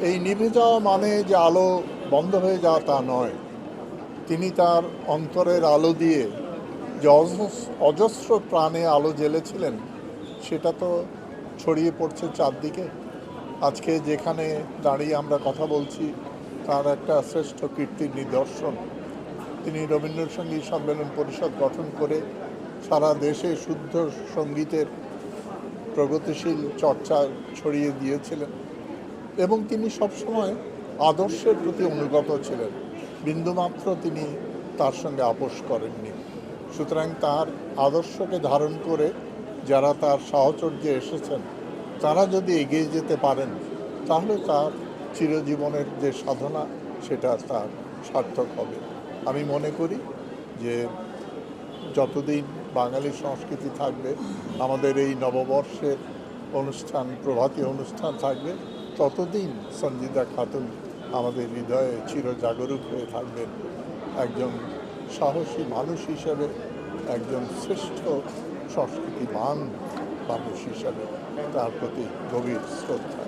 এই নিভে যাওয়া মানে যে আলো বন্ধ হয়ে যাওয়া তা নয়। তিনি তার অন্তরের আলো দিয়ে যে অজস- অজস্র প্রাণে আলো জ্বেলেছিলেন, সেটা তো ছড়িয়ে পড়ছে চারদিকে। আজকে যেখানে দাঁড়িয়ে আমরা কথা বলছি, তার একটা শ্রেষ্ঠ কীর্তির নিদর্শন। তিনি রবীন্দ্রসঙ্গীত সম্মেলন পরিষদ গঠন করে সারা দেশে শুদ্ধ সঙ্গীতের প্রগতিশীল চর্চা ছড়িয়ে দিয়েছিলেন। এবং তিনি সবসময় আদর্শের প্রতি অনুগত ছিলেন। বিন্দুমাত্র তিনি তার সঙ্গে আপোষ করেননি। সুতরাং তার আদর্শকে ধারণ করে যারা তার সাহচর্যে এসেছেন, তারা যদি এগিয়ে যেতে পারেন, তাহলে তার চিরজীবনের যে সাধনা, সেটা তার সার্থক হবে। আমি মনে করি যে যতদিন বাঙালি সংস্কৃতি থাকবে, আমাদের এই নববর্ষের অনুষ্ঠান, প্রভাতী অনুষ্ঠান থাকবে ততদিন সঞ্জিদা খাতুন আমাদের হৃদয়ে চিরজাগরুক হয়ে থাকবেন একজন সাহসী মানুষ হিসেবে, একজন শ্রেষ্ঠ সংস্কৃতিবান মানুষ হিসাবে তার প্রতি গভীর শ্রদ্ধা.